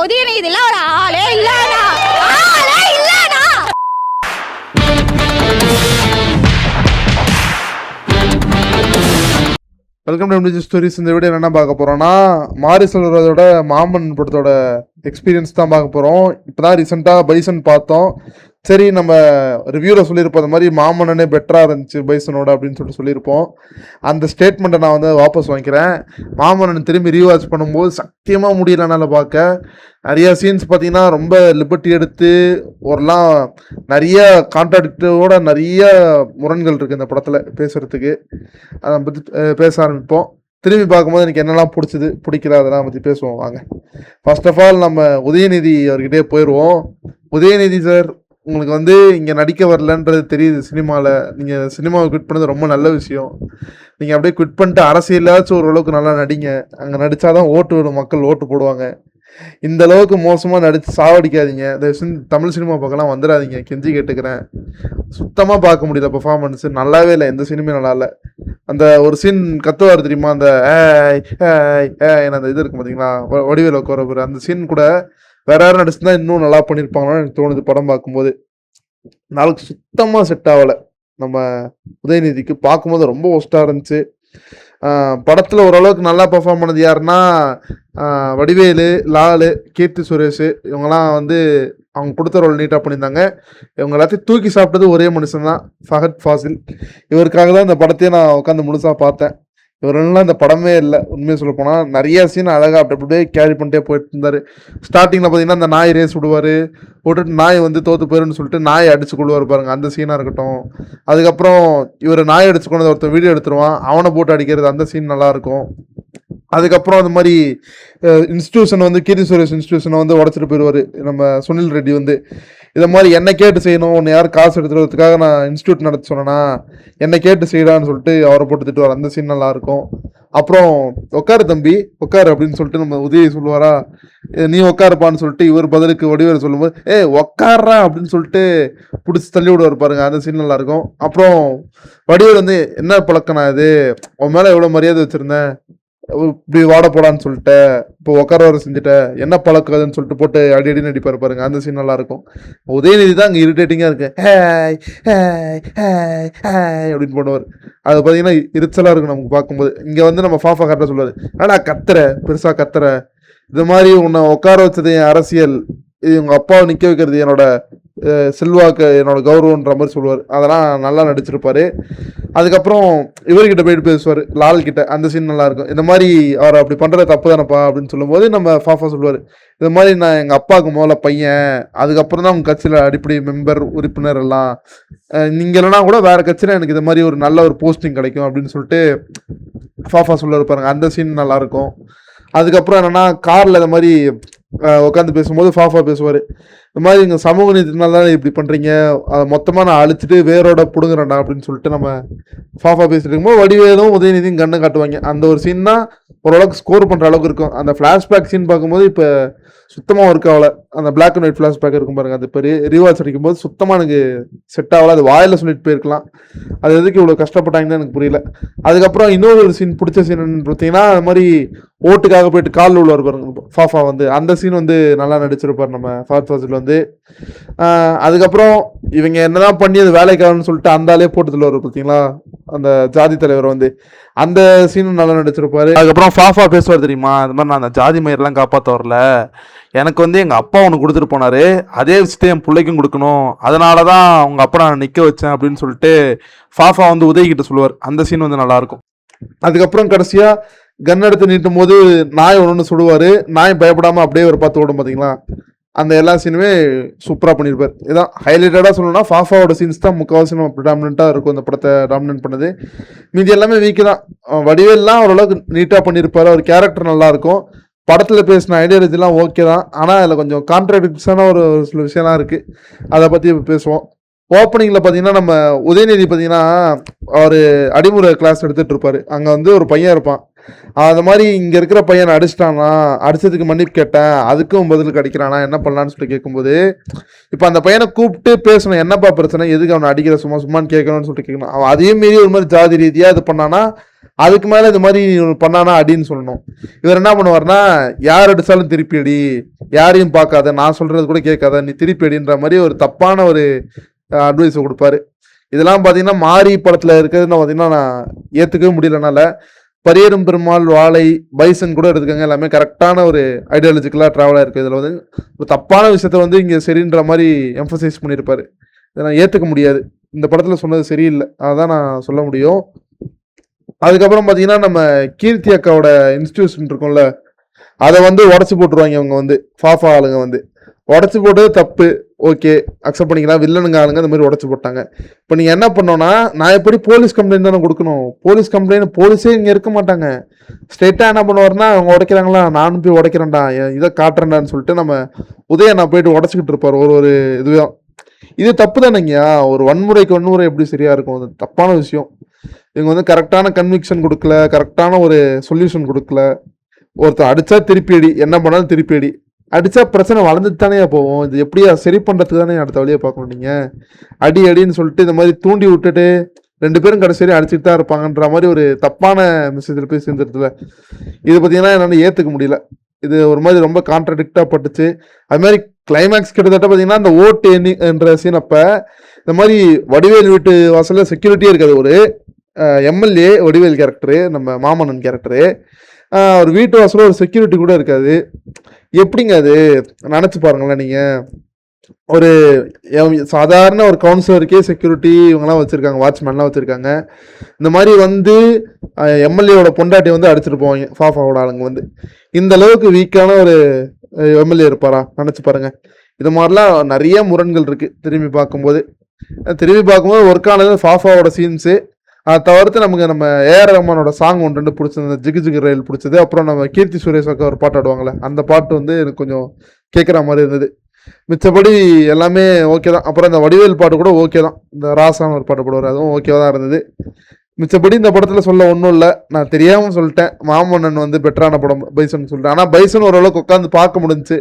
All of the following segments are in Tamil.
உதயநிதிலாம் ஒரு ஆளே இல்லடா. ஆளே இல்லடா. வெல்கம் டு நியூஸ் ஸ்டோரிஸ் இந்த வீடியோ என்ன பார்க்க போறோம்னா மாரி செல்வராஜோட மாமன் படத்தோட எக்ஸ்பீரியன்ஸ் தான் பார்க்க போறோம். இப்பதான் ரீசெண்டாக பைசன் பார்த்தோம். சரி நம்ம ரிவ்யூவில் சொல்லியிருப்போம் அந்த மாதிரி மாமன்னனே பெட்டராக இருந்துச்சு பைசனோட அப்படின்னு சொல்லிட்டு சொல்லியிருப்போம். அந்த ஸ்டேட்மெண்ட்டை நான் வந்து வாபஸ் வாங்கிக்கிறேன். மாமன்னன் திரும்பி ரீவாச் பண்ணும்போது சத்தியமாக முடியலனால பார்க்க. நிறைய சீன்ஸ் பார்த்தீங்கன்னா ரொம்ப லிபர்ட்டி எடுத்து ஒருலாம் நிறைய கான்ட்ராக்டோட நிறைய முரண்கள் இருக்குது இந்த படத்தில் பேசுகிறதுக்கு அதை பற்றி பேச ஆரம்பிப்போம். திரும்பி பார்க்கும்போது எனக்கு என்னெல்லாம் பிடிச்சது பிடிக்கல அதெல்லாம் பற்றி பேசுவோம் வாங்க. ஃபர்ஸ்ட் ஆஃப் ஆல் நம்ம உதயநிதி அவர்கிட்டயே போயிடுவோம் உதயநிதி சார் உங்களுக்கு வந்து இங்கே நடிக்க வரலன்றது தெரியுது சினிமாவில் நீங்கள் சினிமாவை குவிட் பண்ணது ரொம்ப நல்ல விஷயம் நீங்கள் அப்படியே குவிட் பண்ணிட்டு அரசியலாச்சும் ஓரளவுக்கு நல்லா நடிங்க அங்கே நடித்தாதான் ஓட்டு விடும் மக்கள் ஓட்டு போடுவாங்க இந்த அளவுக்கு மோசமாக நடித்து சாவடிக்காதீங்க தமிழ் சினிமா பக்கம்லாம் வந்துடாதீங்க கெஞ்சி கேட்டுக்கிறேன் சுத்தமாக பார்க்க முடியல பர்ஃபார்மன்ஸ் நல்லாவே இல்லை எந்த சினிமையும் நல்லா இல்லை அந்த ஒரு சீன் கத்துவார் தெரியுமா அந்த ஏ ஏ ஏய் அந்த இது இருக்கு பார்த்தீங்களா வடிவேல வடிவேல் அந்த சீன் கூட வேற யாரும் நடிச்சிருந்தா இன்னும் நல்லா பண்ணியிருப்பாங்கன்னு எனக்கு தோணுது படம் பார்க்கும்போது. நாளுக்கு சுத்தமாக செட் ஆகலை. நம்ம உதயநிதிக்கு பார்க்கும்போது ரொம்ப ஒஸ்ட்டாக இருந்துச்சு. படத்தில் ஓரளவுக்கு நல்லா பெர்ஃபார்ம் பண்ணது யாருன்னா வடிவேலு லாலு கீர்த்தி சுரேஷ். இவங்கெல்லாம் வந்து அவங்க கொடுத்த ரோல் நீட்டாக பண்ணியிருந்தாங்க. இவங்க எல்லாத்தையும் தூக்கி சாப்பிட்டது ஒரே மனுஷன் தான் ஃபஹத் ஃபாசில். இவருக்காக தான் இந்த படத்தையே நான் உட்காந்து முழுசாக பார்த்தேன். இவரெல்லாம் இந்த படமே இல்லை. உண்மையை சொல்ல போனால் நிறைய சீன் அழகாக அப்படி அப்படியே கேரி பண்ணிட்டே போயிட்டு இருந்தார். ஸ்டார்டிங்கில் பார்த்தீங்கன்னா அந்த நாய் ரேஸ் விடுவார். போட்டுட்டு நாய் வந்து தோத்து போயிருன்னு சொல்லிட்டு நாயை அடிச்சு கொள்வார் பாருங்க. அந்த சீனாக இருக்கட்டும். அதுக்கப்புறம் இவர் நாய் அடிச்சு கொண்டு ஒருத்தர் வீடியோ எடுத்துருவான். அவனை போட்டு அடிக்கிறது அந்த சீன் நல்லாயிருக்கும் அதுக்கப்புறம் அந்த மாதிரி இன்ஸ்டியூஷன் வந்து கீர்த்தி சுரேஷ் இன்ஸ்டியூஷனை வந்து உடச்சிட்டு போயிடுவார் நம்ம சுனில் ரெட்டி வந்து. இதை மாதிரி என்னை கேட்டு செய்யணும் உன்னை யார் காசு எடுத்துறதுக்காக நான் இன்ஸ்டியூட் நடத்த சொன்னேன்னா என்னை கேட்டு செய்யறான்னு சொல்லிட்டு அவரை போட்டு திட்டுவார். அந்த சீன் நல்லா இருக்கும். அப்புறம் உட்காரு தம்பி உட்காரு அப்படின்னு சொல்லிட்டு நம்ம உதவி சொல்லுவாரா? நீ உட்காருப்பான்னு சொல்லிட்டு இவர் பதிலுக்கு வடிவேல் சொல்லும்போது ஏ உட்கார்றா அப்படின்னு சொல்லிட்டு பிடிச்சி தள்ளி விடுவார் பாருங்க. அந்த சீன் நல்லா இருக்கும். அப்புறம் வடிவேல் வந்து என்ன பழக்கணா இது? உன் மேலே எவ்வளோ மரியாதை வச்சுருந்தேன்? இப்படி வாட போடான்னு சொல்லிட்டு இப்போ உட்கார வர செஞ்சுட்ட என்ன பழக்காதுன்னு சொல்லிட்டு போட்டு அடி அடி நடிப்பார் பாருங்க அந்த சீன் நல்லா இருக்கும். உதயநிதி தான் அங்கே இரிட்டேட்டிங்காக இருக்கு. ஹேய் ஹேய் ஹேய் ஹேய் அப்படின்னு போடுவார். அது பார்த்தீங்கன்னா எரிச்சலாக இருக்கும் நமக்கு பார்க்கும்போது. இங்கே வந்து நம்ம ஃபாஃபா கரெக்டாக சொல்லுவார். ஆனால் கத்துற பெருசாக கத்துற? இது மாதிரி உன்னை உட்கார வச்சது என் அரசியல். இது உங்கள் அப்பாவை நிற்க வைக்கிறது என்னோட செல்வாக்கு என்னோட கௌரவன்ற மாதிரி சொல்லுவார். அதெல்லாம் நல்லா நடிச்சிருப்பாரு. அதுக்கப்புறம் இவர்கிட்ட போயிட்டு பேசுவார் லால் கிட்ட அந்த சீன் நல்லா இருக்கும் இந்த மாதிரி அவர் அப்படி பண்ணுறது தப்பு தானப்பா அப்படின்னு சொல்லும்போது நம்ம ஃபாஃபா சொல்லுவார் இது மாதிரி நான் எங்கள் அப்பாவுக்கு முதல்ல பையன் அதுக்கப்புறம் தான் உங்கள் கட்சியில் அடிப்படை மெம்பர் உறுப்பினர் எல்லாம். நீங்கள் இல்லைனா கூட வேறு கட்சியில் எனக்கு இது மாதிரி ஒரு நல்ல ஒரு போஸ்டிங் கிடைக்கும் அப்படின்னு சொல்லிட்டு ஃபாஃபா சொல்லுவார் பாருங்க அந்த சீன் நல்லா இருக்கும் அதுக்கப்புறம் என்னன்னா காரில் இந்த மாதிரி உட்காந்து பேசும்போது ஃபாஃபா பேசுவார். இந்த மாதிரி இங்கே சமூக நீதினால தான் இப்படி பண்ணுறீங்க அதை மொத்தமாக நான் அழிச்சிட்டு வேரோட பிடுங்குறேன்டா அப்படின்னு சொல்லிட்டு நம்ம ஃபாஃபா பேசிட்டு இருக்கும்போது வடிவேலும் உதயநிதியும் கண்ணை காட்டுவாங்க. அந்த ஒரு சீன் தான் ஓரளவுக்கு ஸ்கோர் பண்ணுற அளவுக்கு இருக்கும். அந்த ஃப்ளாஷ்பேக் சீன் பார்க்கும்போது இப்போ சுத்தமாக ஒர்க் ஆகலை. அந்த பிளாக் அண்ட் ஒயிட் ஃப்ளாஷ்பேக் இருக்கும் பாருங்க. அது இப்போ அடிக்கும் அடிக்கும்போது சுத்தமாக எனக்கு செட் ஆகலை. அது வாயில சொல்லிட்டு போயிருக்கலாம். அது எதுக்கு இவ்வளோ கஷ்டப்பட்டாங்கன்னு எனக்கு புரியல. அதுக்கப்புறம் இன்னொரு சீன் பிடிச்ச சீன் பார்த்தீங்கன்னா அது மாதிரி ஓட்டுக்காக போயிட்டு காலில் உள்ளவர் பாருங்க. ஃபாஃபா வந்து அந்த சீன் வந்து நல்லா நடிச்சிருப்பார் நம்ம ஃபாத் ஃபாசில் வந்து. அதுக்கப்புறம் இவங்க என்னதான் பண்ணி அது வேலைக்காகன்னு சொல்லிட்டு அந்த ஆளே போட்டு தள்ளுவார் பார்த்தீங்களா அந்த ஜாதி தலைவர் வந்து. அந்த சீனும் நல்லா நடிச்சிருப்பாரு. அதுக்கப்புறம் ஃபாஃபா பேசுவார் தெரியுமா? அது மாதிரி நான் அந்த ஜாதி மயிரெல்லாம் காப்பாற்ற வரல எனக்கு வந்து எங்கள் அப்பா ஒன்று கொடுத்துட்டு போனாரு. அதே விஷயத்தை என் பிள்ளைக்கும் கொடுக்கணும். அதனால தான் அவங்க அப்பா நான் நிற்க வச்சேன் அப்படின்னு சொல்லிட்டு ஃபாஃபா வந்து உதவிக்கிட்ட சொல்லுவார். அந்த சீன் வந்து நல்லா இருக்கும். அதுக்கப்புறம் கடைசியா கன் எடுத்து நீட்டும் போது நாய் ஒன்று சுடுவார். நாய் பயப்படாம அப்படியே ஒரு பார்த்து ஓடும் பார்த்தீங்களா அந்த எல்லா சீனுமே சூப்பராக பண்ணியிருப்பார் இதான் ஹைலைட்டடாக சொல்லணும்னா ஃபாஃபாவோட சீன்ஸ் தான் முக்கால்வாசி நம்ம ப்ரிடாமினண்ட்டாக இருக்கும் அந்த படத்தை டாமினன்ட் பண்ணது. மீதி எல்லாமே வீக்கு தான். வடிவேல்லாம் ஓரளவுக்கு நீட்டாக பண்ணியிருப்பார் அவர் கேரக்டர் நல்லாயிருக்கும் படத்தில் பேசின ஐடியாலஜிலாம் ஓகே தான். ஆனால் அதில் கொஞ்சம் கான்ட்ராடிக்ஷனான ஒரு ஒரு சில விஷயம்லாம் இருக்குது அதை பற்றி பேசுவோம். ஓப்பனிங்கில் பார்த்தீங்கன்னா நம்ம உதயநிதி பார்த்தீங்கன்னா அவர் அடிமுறை கிளாஸ் எடுத்துகிட்டு இருப்பார். அங்கே வந்து ஒரு பையன் இருப்பான். அது மாதிரி இங்கே இருக்கிற பையனை அடிச்சிட்டானா அடித்ததுக்கு மன்னிப்பு கேட்டேன் அதுக்கும் பதில் கிடைக்கிறானா என்ன பண்ணலான்னு சொல்லி கேட்கும்போது இப்போ அந்த பையனை கூப்பிட்டு பேசணும் என்னப்பா பிரச்சனை எதுக்கு அவனை அடிக்கிற சும்மா சும்மான்னு கேட்கணும்னு சொல்லிட்டு கேட்கணும் அவன் அதையும் மீறி ஒரு மாதிரி ஜாதி ரீதியாக இது பண்ணானா அதுக்கு மேலே இது மாதிரி பண்ணானா அடின்னு சொல்லணும். இவர் என்ன பண்ணுவார்னா யார் அடித்தாலும் திருப்பி அடி யாரையும் பார்க்காத நான் சொல்கிறது கூட கேட்காத நீ திருப்பி அடின்ற மாதிரி ஒரு தப்பான ஒரு அட்வைஸ் கொடுப்பாரு. இதெல்லாம் பார்த்தீங்கன்னா மாரி படத்தில் இருக்கிறதுன்னு பார்த்தீங்கன்னா நான் ஏற்றுக்கவே முடியலனால பரியரும் பெருமாள் வாழை பைசன் கூட எடுத்துக்கோங்க. எல்லாமே கரெக்டான ஒரு ஐடியாலஜிக்கலாக ட்ராவலாக இருக்குது இதில் வந்து ஒரு தப்பான விஷயத்த வந்து இங்கே சரின்ற மாதிரி எம்ஃபசைஸ் பண்ணியிருப்பார் இதை நான் ஏற்றுக்க முடியாது. இந்த படத்தில் சொன்னது சரியில்லை. அதான் நான் சொல்ல முடியும். அதுக்கப்புறம் பார்த்தீங்கன்னா நம்ம கீர்த்தி அக்காவோட இன்ஸ்டியூஷன் இருக்கும்ல அதை வந்து உடச்சி போட்டுருவாங்க இவங்க வந்து. ஃபாஃபா ஆளுங்க வந்து. உடச்சி போட்டது தப்பு. ஓகே அக்செப்ட் பண்ணிக்கலாம். வில்லனுங்க ஆளுங்க இந்த மாதிரி உடச்சி போட்டாங்க. இப்போ நீங்கள் என்ன பண்ணோன்னா நான் எப்படி போலீஸ் கம்ப்ளைண்ட் தானே கொடுக்கணும்? போலீஸ் கம்ப்ளைண்ட் போலீஸே இங்கே இருக்க மாட்டாங்க. ஸ்ட்ரெயிட்டாக என்ன பண்ணுவாருன்னா அவங்க உடைக்கிறாங்களா? நானும் போய் உடைக்கிறேன்டா. இதை காட்டுறேன்டான்னு சொல்லிட்டு நம்ம உதய நான் போயிட்டு உடச்சிக்கிட்டு இருப்பார். ஒரு ஒரு இதுவே. இது தப்பு தானேங்கய்யா ஒரு வன்முறைக்கு வன்முறை எப்படி சரியா இருக்கும்? அது தப்பான விஷயம். இவங்க வந்து கரெக்டான கன்விக்ஷன் கொடுக்கல கரெக்டான ஒரு சொல்யூஷன் கொடுக்கல. ஒருத்தர் அடித்தா திருப்பி அடி என்ன பண்ணாலும் திருப்பி அடி. அடித்தா பிரச்சனை வளர்ந்துட்டு தானே போவோம். இது எப்படியா சரி பண்ணுறதுக்கு தானே அடுத்த வழியை பார்க்கணும் நீங்கள் அடி அடின்னு சொல்லிட்டு இந்த மாதிரி தூண்டி விட்டுட்டு ரெண்டு பேரும் கடைசி வரையும் அடிச்சுட்டு தான் இருப்பாங்கன்ற மாதிரி ஒரு தப்பான மெசேஜில் போய் சேர்ந்துருதுல. இது பார்த்தீங்கன்னா என்னால் ஏற்றுக்க முடியல. இது ஒரு மாதிரி ரொம்ப கான்ட்ரடிக்டாக பட்டுச்சு. அது மாதிரி கிளைமேக்ஸ் கிட்டத்தட்ட பார்த்தீங்கன்னா அந்த ஓட்டு எண்ணி என்ற சீன் அப்போ இந்த மாதிரி வடிவேல் வீட்டு வாசலில் செக்யூரிட்டியே இருக்காது ஒரு எம்எல்ஏ வடிவேல் கேரக்டரு நம்ம மாமன்னன் கேரக்டரு ஒரு வீட்டு வாசலில் ஒரு செக்யூரிட்டி கூட இருக்காது. எப்படிங்க அது? நினச்சி பாருங்களேன் நீங்கள் ஒரு சாதாரண ஒரு கவுன்சிலருக்கே செக்யூரிட்டி இவங்கெல்லாம் வச்சுருக்காங்க வாட்ச்மேன்லாம் வச்சுருக்காங்க. இந்த மாதிரி வந்து எம்எல்ஏவோட பொண்டாட்டி வந்து அடிச்சிட்டு போவாங்க ஃபாஃபாவோட ஆளுங்க வந்து. இந்த அளவுக்கு வீக்கான ஒரு எம்எல்ஏ இருப்பாரா? நினச்சி பாருங்கள் இது மாதிரிலாம் நிறைய முரண்கள் இருக்குது திரும்பி பார்க்கும்போது. திரும்பி பார்க்கும்போது ஒர்க் ஆனது ஃபாஃபாவோட சீன்ஸு அதை தவிர்த்து நமக்கு நம்ம ஏஆர் ரஹ்மானோட சாங் ஒன்று ரெண்டு பிடிச்சது அந்த ஜிகு ஜிகு ரயில் பிடிச்சது. அப்புறம் நம்ம கீர்த்தி சுரேஷ் அக்கா ஒரு பாட்டு ஆடுவாங்களே அந்த பாட்டு வந்து எனக்கு கொஞ்சம் கேட்குற மாதிரி இருந்தது. மிச்சபடி எல்லாமே ஓகே தான். அப்புறம் இந்த வடிவேல் பாட்டு கூட ஓகே தான். இந்த ராசான ஒரு பாட்டு போடுவார் அதுவும் ஓகேவா தான் இருந்தது. மிச்சபடி இந்த படத்தில் சொல்ல ஒன்றும் இல்லை. நான் தெரியாமல் சொல்லிட்டேன். மாமன்னன் வந்து பெட்டரான படம் பைசன் சொல்லிட்டேன். ஆனால் பைசன் ஓரளவுக்கு உட்காந்து பார்க்க முடிஞ்சிச்சு.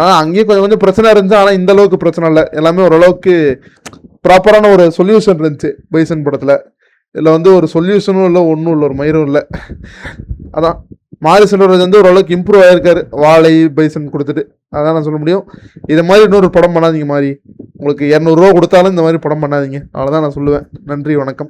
ஆனால் அங்கேயும் கொஞ்சம் கொஞ்சம் பிரச்சனை இருந்துச்சு. ஆனால் இந்த அளவுக்கு பிரச்சனை இல்லை. எல்லாமே ஓரளவுக்கு ப்ராப்பரான ஒரு சொல்யூஷன் இருந்துச்சு பைசன் படத்தில். இதில் வந்து ஒரு சொல்யூஷனும் இல்லை ஒன்றும் இல்லை ஒரு மயிரும் இல்லை. அதான். மாரி செல்வராஜ் வந்து ஓரளவுக்கு இம்ப்ரூவ் ஆயிருக்காரு. வாழை பைசன் கொடுத்துட்டு. அதான் நான் சொல்ல முடியும். இதை மாதிரி இன்னொரு படம் பண்ணாதீங்க மாதிரி உங்களுக்கு இரநூறுவா கொடுத்தாலும் இந்த மாதிரி படம் பண்ணாதீங்க. அவ்வளோதான் நான் சொல்லுவேன். நன்றி வணக்கம்.